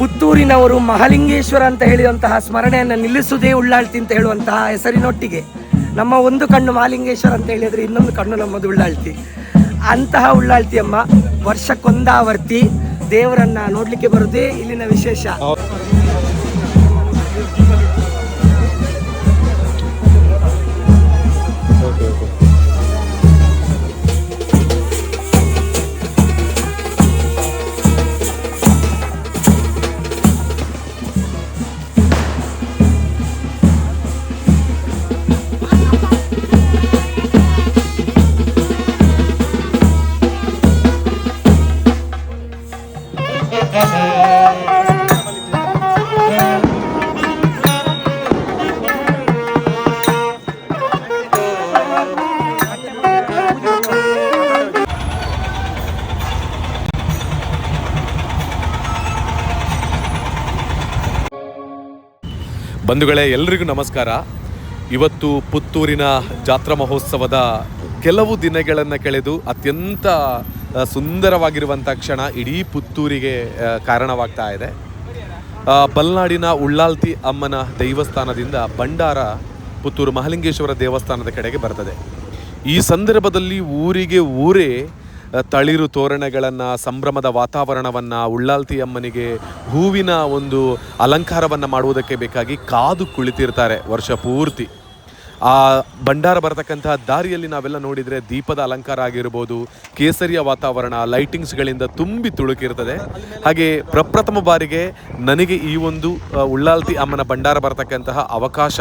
ಪುತ್ತೂರಿನವರು ಮಹಾಲಿಂಗೇಶ್ವರ ಅಂತ ಹೇಳಿದಂತಹ ಸ್ಮರಣೆಯನ್ನು ನಿಲ್ಲಿಸುವುದೇ ಉಳ್ಳಾಳ್ತಿ ಅಂತ ಹೇಳುವಂತಹ ಹೆಸರಿನೊಟ್ಟಿಗೆ ನಮ್ಮ ಒಂದು ಕಣ್ಣು ಮಹಾಲಿಂಗೇಶ್ವರ ಅಂತ ಹೇಳಿದರೆ ಇನ್ನೊಂದು ಕಣ್ಣು ನಮ್ಮದು ಉಳ್ಳಾಳ್ತಿ. ಅಂತಹ ಉಳ್ಳಾಳ್ತಿಯಮ್ಮ, ವರ್ಷಕ್ಕೊಂದಾವರ್ತಿ ದೇವರನ್ನ ನೋಡಲಿಕ್ಕೆ ಬರುವುದೇ ಇಲ್ಲಿನ ವಿಶೇಷ. ಬಂಧುಗಳೇ, ಎಲ್ರಿಗೂ ನಮಸ್ಕಾರ. ಇವತ್ತು ಪುತ್ತೂರಿನ ಜಾತ್ರಾ ಮಹೋತ್ಸವದ ಕೆಲವು ದಿನಗಳನ್ನು ಕಳೆದು ಅತ್ಯಂತ ಸುಂದರವಾಗಿರುವಂಥ ಕ್ಷಣ ಇಡೀ ಪುತ್ತೂರಿಗೆ ಕಾರಣವಾಗ್ತಾ ಇದೆ. ಬಲ್ನಾಡಿನ ಉಳ್ಳಾಲ್ತಿ ಅಮ್ಮನ ದೈವಸ್ಥಾನದಿಂದ ಭಂಡಾರ ಪುತ್ತೂರು ಮಹಾಲಿಂಗೇಶ್ವರ ದೇವಸ್ಥಾನದ ಕಡೆಗೆ ಬರ್ತದೆ. ಈ ಸಂದರ್ಭದಲ್ಲಿ ಊರಿಗೆ ಊರೇ ತಳಿರು ತೋರಣಗಳನ್ನು, ಸಂಭ್ರಮದ ವಾತಾವರಣವನ್ನು ಉಳ್ಳಾಲ್ತಿ ಅಮ್ಮನಿಗೆ ಹೂವಿನ ಒಂದು ಅಲಂಕಾರವನ್ನು ಮಾಡುವುದಕ್ಕೆ ಬೇಕಾಗಿ ಕಾದು ಕುಳಿತಿರ್ತಾರೆ ವರ್ಷ ಪೂರ್ತಿ. ಆ ಭಂಡಾರ ಬರತಕ್ಕಂತಹ ದಾರಿಯಲ್ಲಿ ನಾವೆಲ್ಲ ನೋಡಿದರೆ ದೀಪದ ಅಲಂಕಾರ ಆಗಿರ್ಬೋದು, ಕೇಸರಿಯ ವಾತಾವರಣ ಲೈಟಿಂಗ್ಸ್ಗಳಿಂದ ತುಂಬಿ ತುಳುಕಿರ್ತದೆ. ಹಾಗೆ ಪ್ರಪ್ರಥಮ ಬಾರಿಗೆ ನನಗೆ ಈ ಒಂದು ಉಳ್ಳಾಲ್ತಿ ಅಮ್ಮನ ಭಂಡಾರ ಬರತಕ್ಕಂತಹ ಅವಕಾಶ,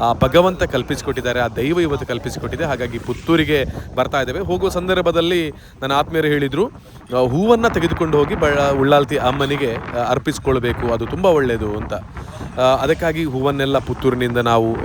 ಆ, ಭಗವಂತ ಕಲ್ಪಿಸಿಕೊಟ್ಟಿದ್ದಾರೆ, ಆ ದೈವ ಇವತ್ತು ಕಲ್ಪಿಸಿಕೊಟ್ಟಿದೆ. ಹಾಗಾಗಿ ಪುತ್ತೂರಿಗೆ ಬರ್ತಾ ಇದ್ದೇವೆ. ಹೋಗುವ ಸಂದರ್ಭದಲ್ಲಿ ನನ್ನ ಆತ್ಮೀಯರು ಹೇಳಿದರು ಹೂವನ್ನು ತೆಗೆದುಕೊಂಡು ಹೋಗಿ ಬ ಉಳ್ಳಾಲ್ತಿ ಅಮ್ಮನಿಗೆ ಅರ್ಪಿಸ್ಕೊಳ್ಬೇಕು, ಅದು ತುಂಬ ಒಳ್ಳೆಯದು ಅಂತ. ಅದಕ್ಕಾಗಿ ಹೂವನ್ನೆಲ್ಲ ಪುತ್ತೂರಿನಿಂದ ನಾವು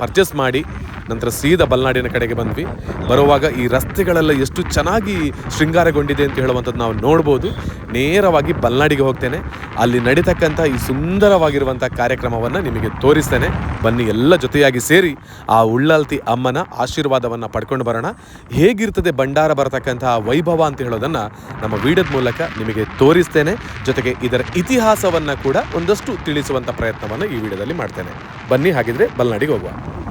ಪರ್ಚೇಸ್ ಮಾಡಿ ನಂತರ ಸೀದಾ ಬಲ್ನಾಡಿನ ಕಡೆಗೆ ಬಂದ್ವಿ. ಬರುವಾಗ ಈ ರಸ್ತೆಗಳೆಲ್ಲ ಎಷ್ಟು ಚೆನ್ನಾಗಿ ಶೃಂಗಾರಗೊಂಡಿದೆ ಅಂತ ಹೇಳುವಂಥದ್ದು ನಾವು ನೋಡ್ಬೋದು. ನೇರವಾಗಿ ಬಲ್ನಾಡಿಗೆ ಹೋಗ್ತೇನೆ. ಅಲ್ಲಿ ನಡೀತಕ್ಕಂಥ ಈ ಸುಂದರವಾಗಿರುವಂಥ ಕಾರ್ಯಕ್ರಮವನ್ನು ನಿಮಗೆ ತೋರಿಸ್ತೇನೆ. ಬನ್ನಿ, ಎಲ್ಲ ಜೊತೆಯಾಗಿ ಸೇರಿ ಆ ಉಳ್ಳಾಲ್ತಿ ಅಮ್ಮನ ಆಶೀರ್ವಾದವನ್ನು ಪಡ್ಕೊಂಡು ಬರೋಣ. ಹೇಗಿರ್ತದೆ ಭಂಡಾರ ಬರತಕ್ಕಂಥ ವೈಭವ ಅಂತ ಹೇಳೋದನ್ನು ನಮ್ಮ ವಿಡಿಯೋದ ಮೂಲಕ ನಿಮಗೆ ತೋರಿಸ್ತೇನೆ. ಜೊತೆಗೆ ಇದರ ಇತಿಹಾಸವನ್ನು ಕೂಡ ಒಂದಷ್ಟು ತಿಳಿಸುವಂಥ ಪ್ರಯತ್ನವನ್ನು ಈ ವಿಡಿಯೋದಲ್ಲಿ ಮಾಡ್ತೇನೆ. ಬನ್ನಿ, ಹಾಗಿದ್ರೆ ಬಲ್ನಾಡಿಗೆ ಹೋಗುವ one.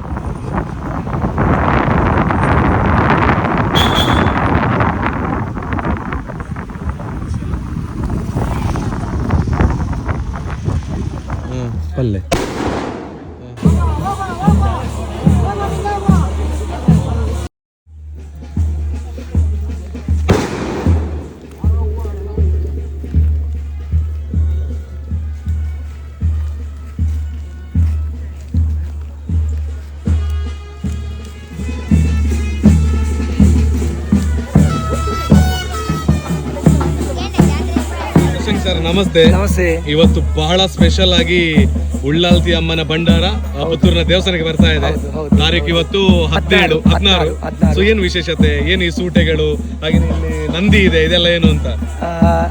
ಸರ್ ನಮಸ್ತೆ. ನಮಸ್ತೆ. ಇವತ್ತು ಬಹಳ ಸ್ಪೆಷಲ್ ಆಗಿ ಉಳ್ಳಾಲ್ತಿ ಅಮ್ಮನ ಭಂಡಾರ ಪುತ್ತೂರಿನ ದೇವಸ್ಥಾನಕ್ಕೆ ಬರ್ತಾ ಇದೆ. ತಾರೀಕು ಇವತ್ತು ಹದಿನೇಳು ಹದಿನಾರು. ಸೊ ಏನು ವಿಶೇಷತೆ? ಏನು ಈ ಸೂಟೆಗಳು? ಹಾಗೆ ಇಲ್ಲಿ ನಂದಿ ಇದೆ ಇದೆಲ್ಲ ಏನು ಅಂತ? ಆ,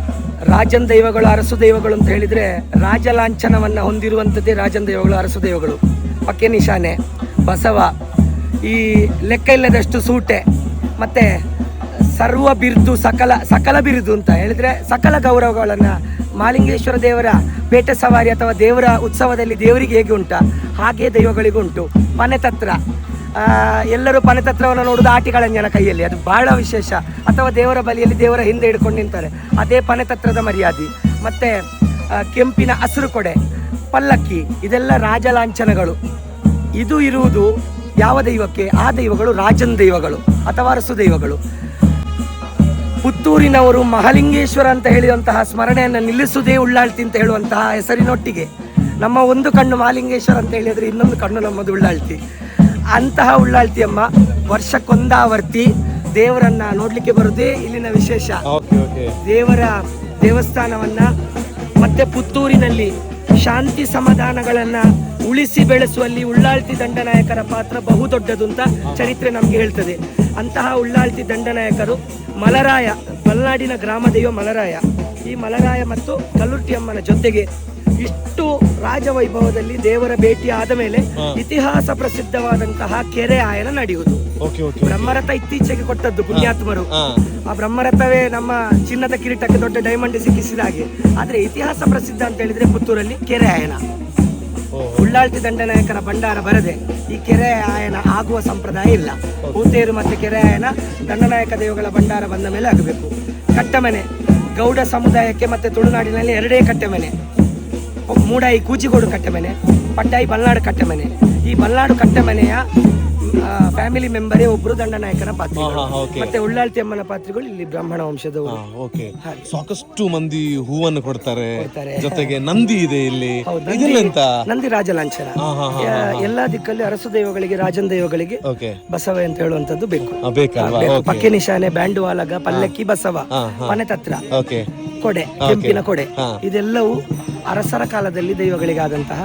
ರಾಜನ್ ದೈವಗಳು ಅರಸು ದೈವಗಳು ಅಂತ ಹೇಳಿದ್ರೆ ರಾಜ ಲಾಂಛನವನ್ನ ಹೊಂದಿರುವಂಥದ್ದೇ ರಾಜನ್ ದೈವಗಳು ಅರಸು ದೈವಗಳು. ಪಕ್ಕೆ ನಿಶಾನೆ. ಬಸವ ಈ ಲೆಕ್ಕ ಇಲ್ಲದಷ್ಟು ಸೂಟೆ. ಮತ್ತೆ ಸರ್ವ ಬಿರುದು ಸಕಲ ಸಕಲ ಬಿರುದು ಅಂತ ಹೇಳಿದ್ರೆ ಸಕಲ ಗೌರವಗಳನ್ನು ಮಾಲಿಂಗೇಶ್ವರ ದೇವರ ಪೇಟೆ ಸವಾರಿ ಅಥವಾ ದೇವರ ಉತ್ಸವದಲ್ಲಿ ದೇವರಿಗೆ ಹೇಗೆ ಉಂಟ? ಹಾಗೆ ದೈವಗಳಿಗೂ ಉಂಟು. ಪನೆತತ್ರ. ಎಲ್ಲರೂ ಪನೆತತ್ರವನ್ನು ನೋಡುವುದು ಆಟಿಗಳಂಜನ ಕೈಯಲ್ಲಿ. ಅದು ಬಹಳ ವಿಶೇಷ. ಅಥವಾ ದೇವರ ಬಲಿಯಲ್ಲಿ ದೇವರ ಹಿಂದೆ ಹಿಡ್ಕೊಂಡು ನಿಂತಾರೆ. ಅದೇ ಪನೆತತ್ರದ ಮರ್ಯಾದೆ. ಮತ್ತೆ ಕೆಂಪಿನ ಹಸಿರು ಕೊಡೆ, ಪಲ್ಲಕ್ಕಿ, ಇದೆಲ್ಲ ರಾಜಲಾಂಛನಗಳು ಇದು ಇರುವುದು ಯಾವ ದೈವಕ್ಕೆ? ಆ ದೈವಗಳು ರಾಜನ ದೈವಗಳು ಅಥವಾ ಅರಸು ದೈವಗಳು. ಪುತ್ತೂರಿನವರು ಮಹಾಲಿಂಗೇಶ್ವರ ಅಂತ ಹೇಳಿದಂತಹ ಸ್ಮರಣೆಯನ್ನು ನಿಲ್ಲಿಸುವುದೇ ಉಳ್ಳಾಳ್ತಿ ಅಂತ ಹೇಳುವಂತಹ ಹೆಸರಿನೊಟ್ಟಿಗೆ ನಮ್ಮ ಒಂದು ಕಣ್ಣು ಮಹಾಲಿಂಗೇಶ್ವರ ಅಂತ ಹೇಳಿದರೆ ಇನ್ನೊಂದು ಕಣ್ಣು ನಮ್ಮದು ಉಳ್ಳಾಳ್ತಿ. ಅಂತಹ ಉಳ್ಳಾಳ್ತಿಯಮ್ಮ ವರ್ಷಕ್ಕೊಂದಾವರ್ತಿ ದೇವರನ್ನ ನೋಡ್ಲಿಕ್ಕೆ ಬರುವುದೇ ಇಲ್ಲಿನ ವಿಶೇಷ. ದೇವರ ದೇವಸ್ಥಾನವನ್ನ ಮತ್ತೆ ಪುತ್ತೂರಿನಲ್ಲಿ ಶಾಂತಿ ಸಮಾಧಾನಗಳನ್ನ ಉಳಿಸಿ ಬೆಳೆಸುವಲ್ಲಿ ಉಳ್ಳಾಳ್ತಿ ದಂಡನಾಯಕರ ಪಾತ್ರ ಬಹುದೊಡ್ಡದು ಅಂತ ಚರಿತ್ರೆ ನಮಗೆ ಹೇಳ್ತದೆ. ಅಂತಹ ಉಳ್ಳಾಳ್ತಿ ದಂಡನಾಯಕರು ಮಲರಾಯ ಮಲೆನಾಡಿನ ಗ್ರಾಮದೇವ ಮಲರಾಯ. ಈ ಮಲರಾಯ ಮತ್ತು ಕಲ್ಲುಟ್ಟಿ ಅಮ್ಮನ ಜೊತೆಗೆ ಇಷ್ಟು ರಾಜವೈಭವದಲ್ಲಿ ದೇವರ ಭೇಟಿ ಆದ ಮೇಲೆ ಇತಿಹಾಸ ಪ್ರಸಿದ್ಧವಾದಂತಹ ಕೆರೆ ಆಯನ ನಡೆಯುವುದು. ಬ್ರಹ್ಮರಥ ಇತ್ತೀಚೆಗೆ ಕೊಟ್ಟದ್ದು ಪುಣ್ಯಾತ್ಮರು. ಆ ಬ್ರಹ್ಮರಥವೇ ನಮ್ಮ ಚಿನ್ನದ ಕಿರೀಟಕ್ಕೆ ದೊಡ್ಡ ಡೈಮಂಡ್ ಸಿಕ್ಕಿಸಿದ ಹಾಗೆ. ಆದ್ರೆ ಇತಿಹಾಸ ಪ್ರಸಿದ್ಧ ಅಂತ ಹೇಳಿದ್ರೆ ಪುತ್ತೂರಲ್ಲಿ ಕೆರೆ ಆಯನ. ಉಳ್ಳಾಳ್ತಿ ದಂಡನಾಯಕರ ಭಂಡಾರ ಬರದೆ ಈ ಕೆರೆ ಆಯನ ಆಗುವ ಸಂಪ್ರದಾಯ ಇಲ್ಲ. ಹೂತೇರು ಮತ್ತೆ ಕೆರೆ ಆಯನ ದಂಡನಾಯಕ ದೇವಗಳ ಭಂಡಾರ ಬಂದ ಮೇಲೆ ಆಗಬೇಕು. ಕಟ್ಟಮನೆ ಗೌಡ ಸಮುದಾಯಕ್ಕೆ ಮತ್ತೆ ತುಳುನಾಡಿನಲ್ಲಿ ಎರಡೇ ಕಟ್ಟಮನೆ. ಮೂಡಾಯಿ ಕೂಚಿಗೋಡು ಕಟ್ಟಮನೆ ಪಟ್ಟಾಯಿ ಬಲ್ನಾಡು ಕಟ್ಟಮನೆ. ಈ ಬಲ್ನಾಡು ಕಟ್ಟಮನೆಯ ಫ್ಯಾಮಿಲಿ ಮೆಂಬರೇ ಒಬ್ರು ದಂಡನಾಯಕನ ಪಾತ್ರ. ಮತ್ತೆ ಉಳ್ಳಾಳ್ತಿ ಅಮ್ಮನ ಪಾತ್ರಗಳು ಇಲ್ಲಿ ಬ್ರಾಹ್ಮಣ ವಂಶದವರು. ಓಕೆ ಸಾಕಷ್ಟು ಮಂದಿ ಹೂವನ್ನು ಕೊಡ್ತಾರೆ. ಜೊತೆಗೆ ನಂದಿ ಇದೆ ಇಲ್ಲಿ. ನಂದಿ- ರಾಜ ಲಾಂಛನ ಎಲ್ಲಾ ದಿಕ್ಕಲ್ಲಿ ಅರಸು ದೈವಗಳಿಗೆ ರಾಜನ್ ದೈವಗಳಿಗೆ ಬಸವ ಅಂತ ಹೇಳುವಂತದ್ದು ಬೇಕು. ಪಕ್ಕೆ ನಿಶಾನೆ ಬ್ಯಾಂಡು ವಾಲಗ ಪಲ್ಲಕ್ಕಿ ಬಸವ. ಮನೆ ತತ್ರ ಓಕೆ ಕೊಡೆ ಕೆಂಪಿನ ಕೊಡೆ. ಇದೆಲ್ಲವೂ ಅರಸರ ಕಾಲದಲ್ಲಿ ದೈವಗಳಿಗಾದಂತಹ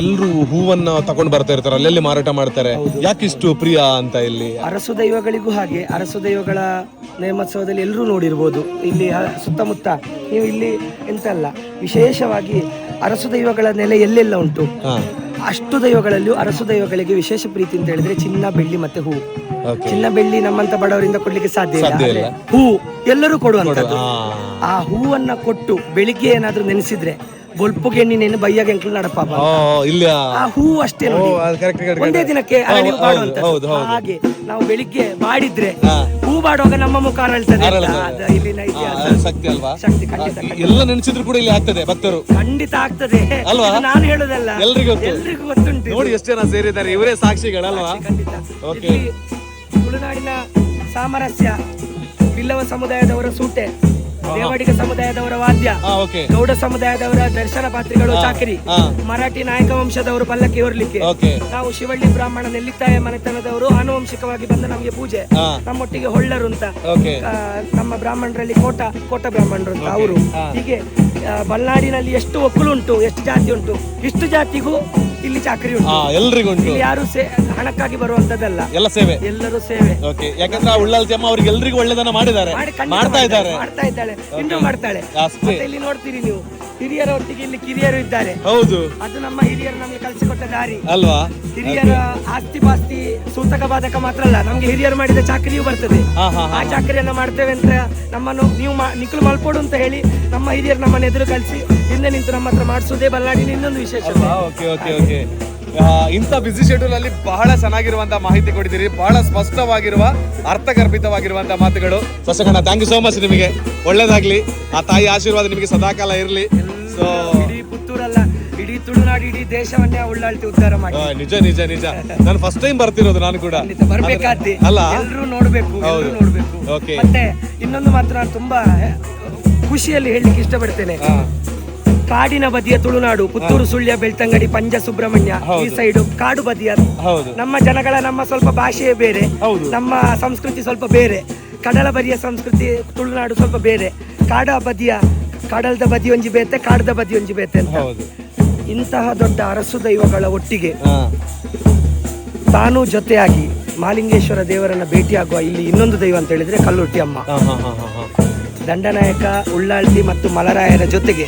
ಎಲ್ಲರೂ ಹೂವನ್ನ ತಗೊಂಡು ಬರ್ತಾ ಇರ್ತಾರೆ ಅಲ್ಲೆಲ್ಲಿ ಮಾರಾಟ ಮಾಡ್ತಾರೆ. ಯಾಕಿಷ್ಟು ಪ್ರಿಯ ಅಂತ ಇಲ್ಲಿ? ಅರಸು ದೈವಗಳಿಗೂ ಹಾಗೆ ಅರಸು ದೈವಗಳ ನೇಮೋತ್ಸವದಲ್ಲಿ ಎಲ್ಲರೂ ನೋಡಿರ್ಬೋದು. ಇಲ್ಲಿ ಸುತ್ತಮುತ್ತ ನೀವು ಇಲ್ಲಿ ಎಂತಲ್ಲ ವಿಶೇಷವಾಗಿ ಅರಸು ದೈವಗಳ ನೆಲೆ ಎಲ್ಲೆಲ್ಲ ಉಂಟು. ಅಷ್ಟು ದೈವಗಳಲ್ಲೂ ಅರಸು ದೈವಗಳಿಗೆ ವಿಶೇಷ ಪ್ರೀತಿ ಅಂತ ಹೇಳಿದ್ರೆ ಚಿನ್ನ ಬೆಳ್ಳಿ ಮತ್ತೆ ಹೂ. ಚಿನ್ನ ಬೆಳ್ಳಿ ನಮ್ಮಂತ ಬಡವರಿಂದ ಕೊಡ್ಲಿಕ್ಕೆ ಸಾಧ್ಯ ಇಲ್ಲ. ಸಾಧ್ಯ ಇಲ್ಲ. ಹೂ ಎಲ್ಲರೂ ಕೊಡುವಂತದ್ದು ಆ ಹೂವನ್ನ ಕೊಟ್ಟು ಬೆಳಿಗ್ಗೆ ಏನಾದ್ರೂ ನೆನೆಸಿದ್ರೆ ಬೊಲ್ಪುಗೆ ನೀನೇನು ಬೈಯ ಎಂಕ್ಲು ನಡಪ ಇಲ್ಲ ಆ ಹೂ ಅಷ್ಟೇ ನೋಡಿ ಒಂದೇ ದಿನಕ್ಕೆ ಹೌದು, ಬಾಡುವಂತದ್ದು. ಹೌದು, ಹೌದು. ಹಾಗೆ ನಾವು ಬೆಳಿಗ್ಗೆ ಮಾಡಿದ್ರೆ ಹಾ. ಹೂ ಬಾಡುವಾಗ ನಮ್ಮ ಮುಖ ಅರಳ್ತದೆ ಅಂತ. ಅರಳ್ತದೆ. ಅದು ಇಲ್ಲಿನ ಇತಿಹಾಸ ಅದು ಶಕ್ತಿ ಅಲ್ವಾ ಶಕ್ತಿ ಖಂಡಿತ ಎಲ್ಲ ನೆನೆಸಿದ್ರು ಕೂಡ ಇಲ್ಲಿ ಆಗ್ತದೆ ಭಕ್ತರು ಖಂಡಿತ ಆಗ್ತದೆ ಅಲ್ವಾ? ಇದು ನಾನು ಹೇಳುದಲ್ಲ ಎಲ್ರಿಗೂ ಗೊತ್ತು. ಎಲ್ರಿಗೂ ಗೊತ್ತುಂಟು ಇದು. ನೋಡಿ ಎಷ್ಟು ಜನ ಸೇರಿದ್ದಾರೆ ಇವರೇ ಸಾಕ್ಷಿಗಳಲ್ವಾ ಖಂಡಿತ Okay. ಇಲ್ಲಿ ತುಳುನಾಡಿನ ಸಾಮರಸ್ಯ ಬಿಲ್ಲವ ಸಮುದಾಯದವರ ಸೂಟೆ ದೇವಡಿಗ ಸಮುದಾಯದವರ ವಾದ್ಯ. ಗೌಡ ಸಮುದಾಯದವರ ದರ್ಶನ ಪಾತ್ರಿಗಳು ಚಾಕರಿ. ಮರಾಠಿ ನಾಯಕ ವಂಶದವರು ಪಲ್ಲಕ್ಕಿ ಹೊರಲಿಕ್ಕೆ. ನಾವು ಶಿವಳ್ಳಿ ಬ್ರಾಹ್ಮಣ ನೆಲ್ಲಿತ್ತಾಯ ಮನೆತನದವರು ಆನುವಂಶಿಕವಾಗಿ ಬಂದ ನಮಗೆ ಪೂಜೆ. ನಮ್ಮೊಟ್ಟಿಗೆ ಹೊಳ್ಳರು ಅಂತ ನಮ್ಮ ಬ್ರಾಹ್ಮಣರಲ್ಲಿ ಕೋಟ ಕೋಟ ಬ್ರಾಹ್ಮಣರು ಅಂತ ಅವರು. ಹೀಗೆ ಬಲ್ನಾಡಿನಲ್ಲಿ ಎಷ್ಟು ಒಕ್ಕಲು ಉಂಟು ಎಷ್ಟು ಜಾತಿ ಉಂಟು ಇಷ್ಟು ಜಾತಿಗೂ ಇಲ್ಲಿ ಚಾಕರಿ ಉಂಟು. ಎಲ್ಲರಿಗೂ ಎಲ್ರಿಗೂ ಉಂಟು. ಇಲ್ಲಿ ಯಾರು ಸೇ ಹಣಕ್ಕಾಗಿ ಬರುವಂತದ್ದಲ್ಲ ಎಲ್ಲ ಸೇವೆ. ಎಲ್ಲರೂ ಸೇವೆ. ಓಕೆ ಯಾಕಂದ್ರೆ ಆ ಉಳ್ಳಾಲ್ತಿ ಅಮ್ಮ ಅವ್ರಿಗೆ ಎಲ್ರಿಗೂ ಒಳ್ಳೆದನ್ನ ಮಾಡಿದ್ದಾರೆ. ಮಾಡಿ ಖಂಡಿತ ಮಾಡ್ತಾ ಇದ್ದಾರೆ. ಮಾಡ್ತಾ ಇದ್ದಾಳೆ. ಇನ್ನು ಮಾಡ್ತಾಳೆ. ಅಷ್ಟೇ. ಮತ್ತೆ ಇಲ್ಲಿ ನೋಡ್ತೀರಿ ನೀವು. ಹಿರಿಯರ ಒಟ್ಟಿಗೆ ಇಲ್ಲಿ ಕಿರಿಯರು ಇದ್ದಾರೆ. ಹೌದು. ಅದು ನಮ್ಮ ಹಿರಿಯರು ನಮಗೆ ಕಲಿಸಿಕೊಟ್ಟ ದಾರಿ. ಅಲ್ವಾ? ಹಿರಿಯರ ಆಸ್ತಿ ಪಾಸ್ತಿ ಸೂತಕ ಬಾಧಕ ಮಾತ್ರ ಅಲ್ಲ ನಮ್ಗೆ ಹಿರಿಯರು ಮಾಡಿದ ಚಾಕರಿಯೂ ಬರ್ತದೆ. ಆ ಚಾಕರಿಯನ್ನ ಮಾಡ್ತೇವೆ ಅಂತ ನಮ್ಮನ್ನು ನೀವು ನಿಖಲು ಮಲ್ಪೋಡು ಅಂತ ಹೇಳಿ ನಮ್ಮ ಹಿರಿಯರು ನಮ್ಮನ್ನ ಎದುರು ಕಲಿಸಿ ಹಿಂದೆ ನಿಂತು ನಮ್ಮ ಹತ್ರ ಮಾಡಿಸೋದೇ ಬಲ್ಲಾಡಿನ ಇನ್ನೊಂದು ವಿಶೇಷ ಓಕೆ ಓಕೆ ಓಕೆ. ಇಂಥ ಬ್ಯುಸಿ ಶೆಡ್ಯೂಲ್ ಅಲ್ಲಿ ಬಹಳ ಚೆನ್ನಾಗಿರುವಂತ ಮಾಹಿತಿ ಕೊಟ್ಟಿದ್ದೀರಿ ಬಹಳ ಸ್ಪಷ್ಟವಾಗಿರುವ ಅರ್ಥಗರ್ಭಿತವಾಗಿರುವಂತಹ ಮಾತುಗಳು. ಸಸಕಣ್ಣ ಥ್ಯಾಂಕ್ ಯು ಸೋ ಮಚ್ ನಿಮಗೆ. ಒಳ್ಳೇದಾಗ್ಲಿ. ಆ ತಾಯಿ ಆಶೀರ್ವಾದ ನಿಮಗೆ ಸದಾಕಾಲ ಇರಲಿ. ಸೊ ಇಡೀ ಪುತ್ತೂರಲ್ಲ ಇಡೀ ತುಳುನಾಡು ಇಡೀ ದೇಶವನ್ನೇ ಉಳ್ಳಾಳ್ತಿ ಉದ್ಧಾರ ಮಾಡಿ. ನಿಜ ನಿಜ ನಿಜ. ನಾನು ಫಸ್ಟ್ ಟೈಮ್ ಬರ್ತಿರೋದು ನಾನು ಕೂಡ. ಖಂಡಿತ ಅಲ್ಲ? ಎಲ್ಲರೂ ನೋಡ್ಬೇಕು ನೋಡ್ಬೇಕು. ಓಕೆ ಮತ್ತೆ ಇನ್ನೊಂದು ಮಾತ್ರ ನಾನು ತುಂಬಾ ಖುಷಿಯಲ್ಲಿ ಹೇಳಲಿಕ್ಕೆ ಇಷ್ಟಪಡ್ತೇನೆ. ಕಾಡಿನ ಬದಿಯ ತುಳುನಾಡು ಪುತ್ತೂರು ಸುಳ್ಯ ಬೆಳ್ತಂಗಡಿ ಪಂಜ ಸುಬ್ರಹ್ಮಣ್ಯ ಈ ಸೈಡ್ ಕಾಡು ಬದಿಯ. ನಮ್ಮ ಜನಗಳ ನಮ್ಮ ಸ್ವಲ್ಪ ಭಾಷೆಯೇ ಬೇರೆ. ನಮ್ಮ ಸಂಸ್ಕೃತಿ ಸ್ವಲ್ಪ ಬೇರೆ. ಕಡಲ ಬದಿಯ ಸಂಸ್ಕೃತಿ ತುಳುನಾಡು ಸ್ವಲ್ಪ ಬೇರೆ. ಕಾಡ ಬದಿಯ ಕಡಲದ ಬದಿ ಒಂಜಿ ಬೇತೆ ಕಾಡದ ಬದಿ ಒಂಜಿ ಬೇತೆ ಅಂತ. ಇಂತಹ ದೊಡ್ಡ ಅರಸು ದೈವಗಳ ಒಟ್ಟಿಗೆ ತಾನು ಜೊತೆಯಾಗಿ ಮಾಲಿಂಗೇಶ್ವರ ದೇವರನ್ನ ಭೇಟಿಯಾಗುವ ಇಲ್ಲಿ ಇನ್ನೊಂದು ದೈವ ಅಂತ ಹೇಳಿದ್ರೆ ಕಲ್ಲುಟ್ಟಿ ಅಮ್ಮ. ದಂಡನಾಯಕ ಉಳ್ಳಾಳ್ತಿ ಮತ್ತು ಮಲರಾಯರ ಜೊತೆಗೆ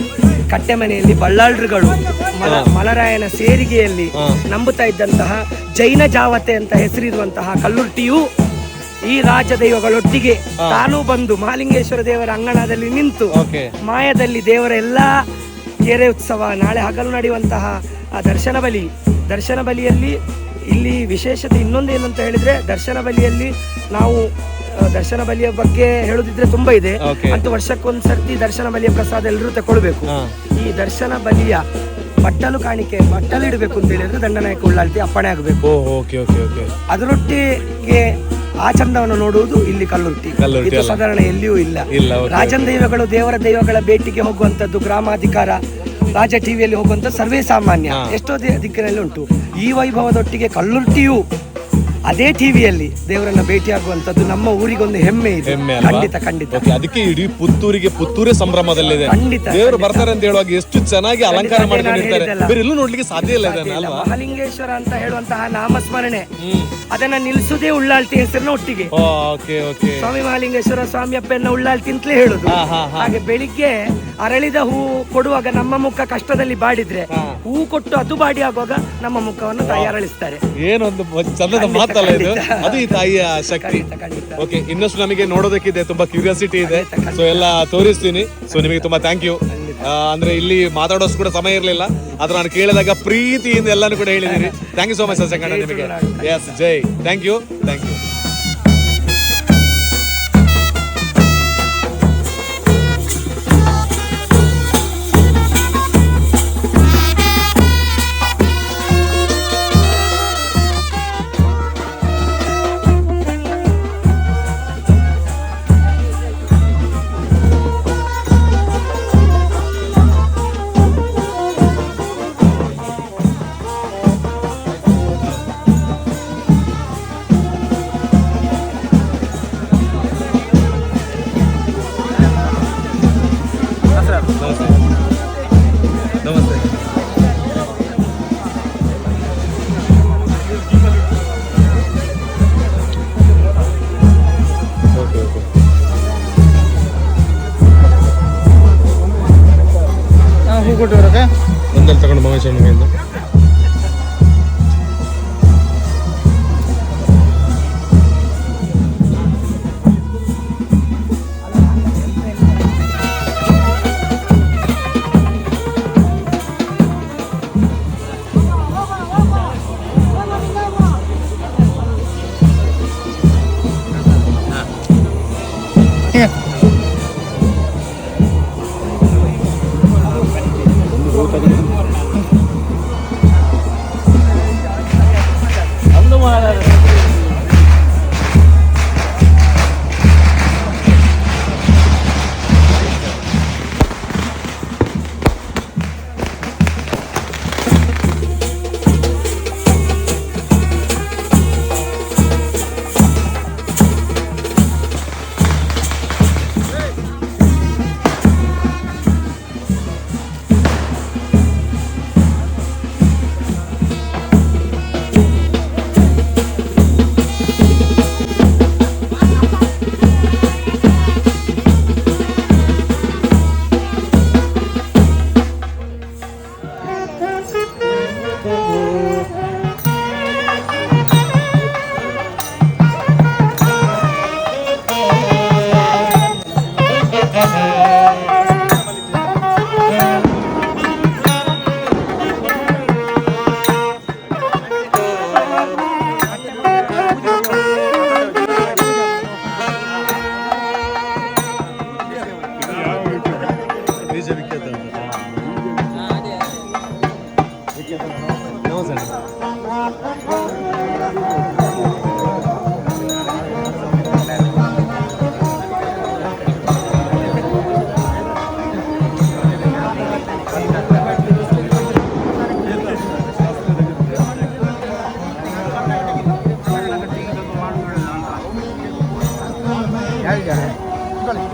ಕಟ್ಟೆಮನೆಯಲ್ಲಿ ಬಳ್ಳಾಳ್ರುಗಳು ಮಲ ಮಲರಾಯನ ಸೇರಿಗೆಯಲ್ಲಿ. ನಂಬುತ್ತಾ ಇದ್ದಂತಹ ಜೈನ ಜಾವತೆ ಅಂತ ಹೆಸರಿರುವಂತಹ ಕಲ್ಲುರ್ಟಿಯು ಈ ರಾಜ ದೈವಗಳೊಟ್ಟಿಗೆ ತಾನೂ ಬಂದು ಮಹಾಲಿಂಗೇಶ್ವರ ದೇವರ ಅಂಗಣದಲ್ಲಿ ನಿಂತು ಮಾಯದಲ್ಲಿ ದೇವರ ಎಲ್ಲಾ ಕೆರೆ ಉತ್ಸವ ನಾಳೆ ಹಗಲು ನಡೆಯುವಂತಹ ಆ ದರ್ಶನ ಬಲಿ ದರ್ಶನ ಬಲಿಯಲ್ಲಿ ಇಲ್ಲಿ ವಿಶೇಷತೆ ಇನ್ನೊಂದು ಏನಂತ ಹೇಳಿದ್ರೆ ದರ್ಶನ ಬಲಿಯಲ್ಲಿ ನಾವು ದರ್ಶನ ಬಲಿಯ ಬಗ್ಗೆ ಹೇಳುದಿದ್ರೆ ತುಂಬಾ ಇದೆ. ಅಂತ ಮತ್ತು ವರ್ಷಕ್ಕೊಂದ್ ಸರ್ತಿ ದರ್ಶನ ಬಲಿಯ ಪ್ರಸಾದ ಎಲ್ಲರೂ ತಕೊಳ್ಬೇಕು ಈ ದರ್ಶನ ಬಲಿಯ ಬಟ್ಟಲು ಕಾಣಿಕೆ ಬಟ್ಟಲು ಇಡಬೇಕು ಅಂತ ಹೇಳಿದ್ರೆ ದಂಡನಾಯಕ ಉಳ್ಳಾಳ್ತಿ ಅಪ್ಪಣೆ ಆಗಬೇಕು. ಅದರೊಟ್ಟಿಗೆ ಆ ಚಂದವನ್ನು ನೋಡುವುದು ಇಲ್ಲಿ ಕಲ್ಲುರ್ಟಿ ಇದು. ಸಾಧಾರಣ ಎಲ್ಲಿಯೂ ಇಲ್ಲ. ರಾಜನ ದೈವಗಳು ದೇವರ ದೈವಗಳ ಭೇಟಿಗೆ ಹೋಗುವಂತದ್ದು ಗ್ರಾಮಾಧಿಕಾರ ರಾಜ ಟಿವಿಯಲ್ಲಿ ಹೋಗುವಂತ ಸರ್ವೇ ಸಾಮಾನ್ಯ. ಎಷ್ಟೋ ದಿಕ್ಕಿನಲ್ಲಿ ಉಂಟು. ಈ ವೈಭವದೊಟ್ಟಿಗೆ ಕಲ್ಲುರ್ಟಿಯು ಅದೇ ಟಿವಿಯಲ್ಲಿ ದೇವರನ್ನ ಭೇಟಿಯಾಗುವಂತದ್ದು ನಮ್ಮ ಊರಿಗೊಂದು ಹೆಮ್ಮೆ ಇದೆ. ಹೆಮ್ಮೆ ಅಲ್ವಾ? ಖಂಡಿತ ಖಂಡಿತ. ಓಕೆ ಅದಕ್ಕೆ ಇಡೀ ಪುತ್ತೂರಿಗೆ ಪುತ್ತೂರೇ ಸಂಭ್ರಮದಲ್ಲಿದೆ. ಖಂಡಿತ ದೇವರು ಬರ್ತಾರೆ ಅಂತ ಹೇಳುವಾಗ ಎಷ್ಟು ಚೆನ್ನಾಗಿ ಅಲಂಕಾರ ನಾನು ಮಾಡ್ಕೊಂಡಿರ್ತಾರೆ. ಹೇಳಿದ್ದಲ್ಲ. ಬೇರೆ ಎಲ್ಲೂ ನೋಡ್ಲಿಕ್ಕೆ ಸಾಧ್ಯ ಇಲ್ಲ ಇದನ್ನ ಅಲ್ವಾ? ಮಹಾಲಿಂಗೇಶ್ವರ ಅಂತ ಹೇಳುವಂತಹ ನಾಮಸ್ಮರಣೆ. ಹ್ಮ್. ಅದನ್ನ ನಿಲ್ಸುದೇ ಉಳ್ಳಾಳ್ತಿ ಹೆಸರಿನ ಒಟ್ಟಿಗೆ. Okay okay. ಸ್ವಾಮಿ ಮಹಾಲಿಂಗೇಶ್ವರ ಸ್ವಾಮಿ ಅಪ್ಪನ್ನ ಉಳ್ಳಾಳ್ತಿ ಅಂತಲೇ ಹೇಳುದು. ಹಾ ಹಾ ಹಾ. ಹಾಗೆ ಬೆಳಿಗ್ಗೆ ಅರಳಿದ ಹೂ ಕೊಡುವಾಗ ನಮ್ಮ ಮುಖ ಕಷ್ಟದಲ್ಲಿ ಬಾಡಿದ್ರೆ ಹಾ. ಹೂ ಕೊಟ್ಟು ಅದು ಬಾಡಿ ಆಗುವಾಗ ನಮ್ಮ ಮುಖವನ್ನು ತಾಯಿ ಅರಳಿಸ್ತಾರೆ ಏನೊಂದು ಚಂದದ ಮಾತು ಗೊತ್ತಲ್ಲ ಇದು? ಅದು ಈ ತಾಯಿಯ ಶಕ್ತಿ. ಓಕೆ ಇನ್ನಷ್ಟು ನಮಗೆ ನೋಡೋದಕ್ಕಿದೆ ತುಂಬಾ ಕ್ಯೂರಿಯಾಸಿಟಿ ಇದೆ. ಸೊ ಎಲ್ಲ ತೋರಿಸ್ತೀನಿ. ಸೊ ನಿಮಗೆ ತುಂಬಾ ಥ್ಯಾಂಕ್ ಯು ಅಂದ್ರೆ ಇಲ್ಲಿ ಮಾತಾಡೋಷ್ಟು ಕೂಡ ಸಮಯ ಇರಲಿಲ್ಲ. ಆದ್ರೆ ನಾನು ಕೇಳಿದಾಗ ಪ್ರೀತಿಯಿಂದ ಎಲ್ಲಾನು ಕೂಡ ಹೇಳಿದ್ದೀನಿ thank you so much Sanganna ನಿಮಗೆ. Yes Jai. Thank you thank you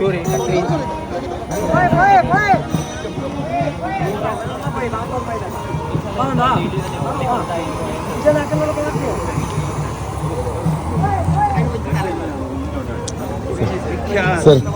Chorei, vai vai Vai, vai, vai! Sir,